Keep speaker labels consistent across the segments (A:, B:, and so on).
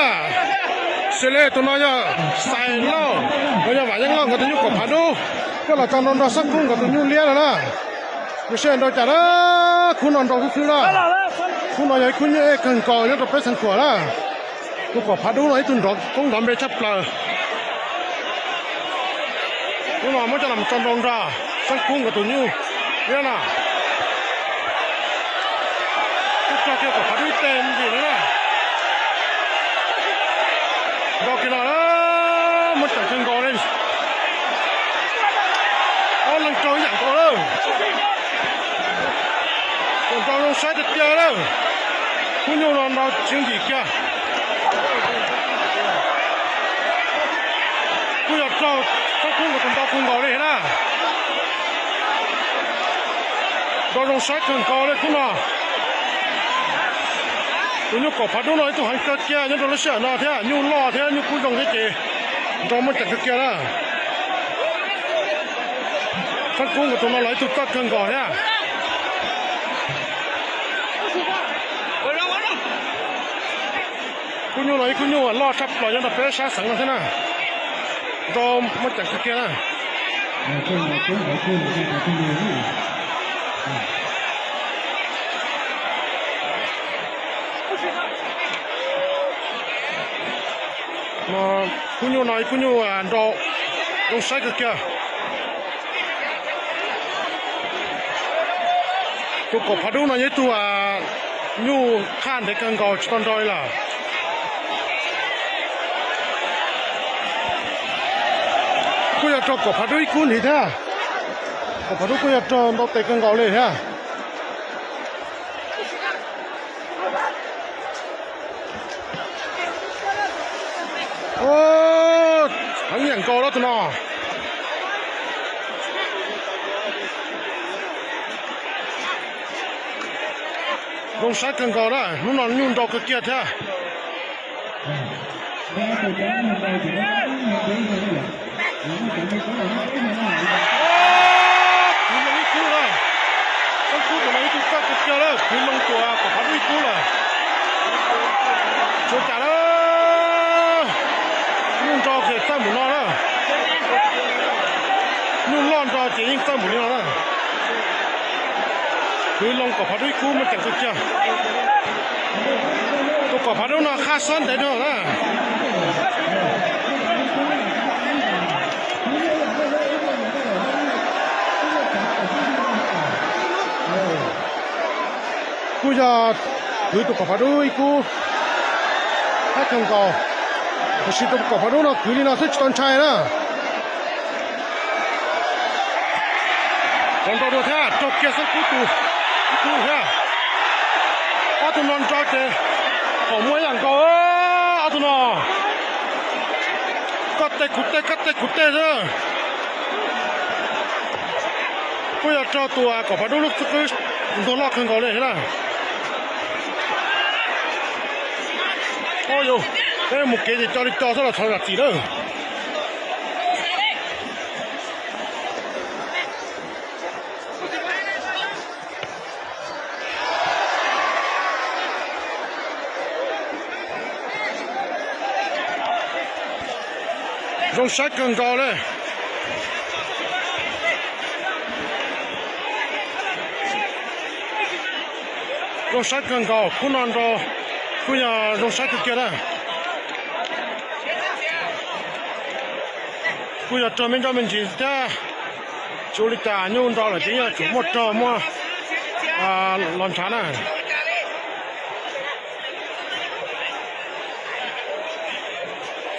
A: ะเสเลตุนอยใส่เล่าเราจะหวายังเล่าก็ต้องยุกบพาดูก็เราจำนนเราสักคุ้งก็ต้องยุเลี้ยแล้วนะไม่ใช่เราจะละคุณนอนรรคุณคือละคุณนอนยัญคุณเนี่ยกันก่อนยลงวเไปสังขวาละกูขอพาดูหน่อยตุนรอกต้องทำไปชับเปล่าคุณนอนไม่จะนำจำนนเราสักคุ้งก็ต้องยุเลี้ยนะกูจะเกี่ยวกับพาดูเต็มดีเลยนะ mất 여기다가 못 잡힌 거는 얼른 또 그냥 걸어 còn sai được giờ đâu cũng như là nó chuyện gì kia cũng là cho các quân của chúng ta cũng gọi đấy đó còn sai cần có đấy cũng là ตุยูกอพัดดูหน่อยตัวหันกระเจียยนโดนเสียนาเทียนยูรอเทียนิวคุยตรงที่เจตรงมันจัดกระเจียนะฟังกุ้งกับตรงนั้นไหลตุ๊กตาเทียงก่อนเนี่ยคุณยูไหลคุณยูรอชับลอยยันตัดเป๊ะช้าสังนะเทียนะตรงมันจัดกระเจียนะ
B: Hãy s
A: mà à, cũng à, như này cũng như là đồ đồ sai cực kìa tụ cổ phát đúng là như tụ à như khan để cần gọi con đôi là cô nhà trò cổ phát đuôi cũng thế à? cổ phát đuôi cô nhà trò nó tay cần gọi lên ha thằng cô đó tụi nó không sát thằng cô đó nó nó nhung đầu cái kia thế
B: Hãy subscribe cho kênh Ghiền Mì Gõ Để không bỏ
A: lỡ những video hấp dẫn lông của phát đuôi cú mà chẳng sụt chưa tôi có phát đuôi nó khá xoắn đấy đâu đó cú giờ cứ tôi có phát đuôi cú hát không cầu tôi xin tôi có phát đuôi nó cứ đi nó thích con trai đó 今度は手は直径速攻とดูฮะอาตุนนจักเตะผมไม่หลังก็อาตุนอกัดเตะขุดเตะกัดเตะขุดเตะเด้อก็อยากเจาตัวก็พาดูลูกสุดเลยโดนลอกขึ้นเขาเลยใช่ไหมโอ้ยเอ้ยมุกเกจิจอริจอสลัดสลัดสีเด้อ Dùng sách cường cò đây. Dùng sách cường cò, khu non cò, khu nhà dùng sách kia đây. Khu nhà trò mình cho mình chỉ ra. Chú lịch tà nhung đó là chỉ là chú một trò mua. À, lòn chán này.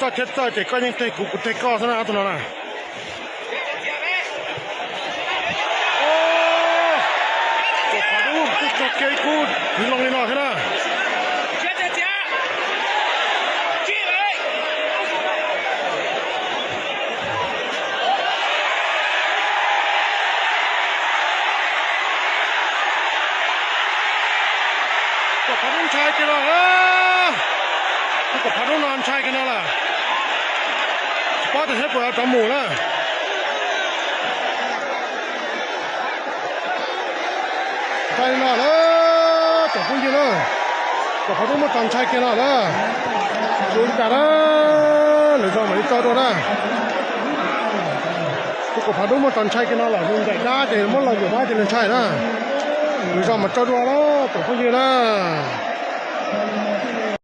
A: จ้าเจ้าเจ้าเจ้าてっか、その後のな。เกียร์คูดถึงลงใะนอกกันนะเจ๊เจ๊เจ๊จี้เลยตบพันธุ์ชายกันเลลูกกับพัดนอนชายกันแล้วล่ะสปอาจตใท้ปวดจมูกแล้วใครน่ะล่ะตัพุ่้ยิงล่ะกับพัดตอนชายกันแล้วล่ะจูนกันแล้วหรือว่ามันจะตัวน่ะลูกกับพมาตอนชายกันแล้วล่ะยูงได้เด้๋ยวมันเราอยู่ได้แต่เราใช่นะหรือว่ามันจะตัวและวตัพุ่้ยิงล่ะ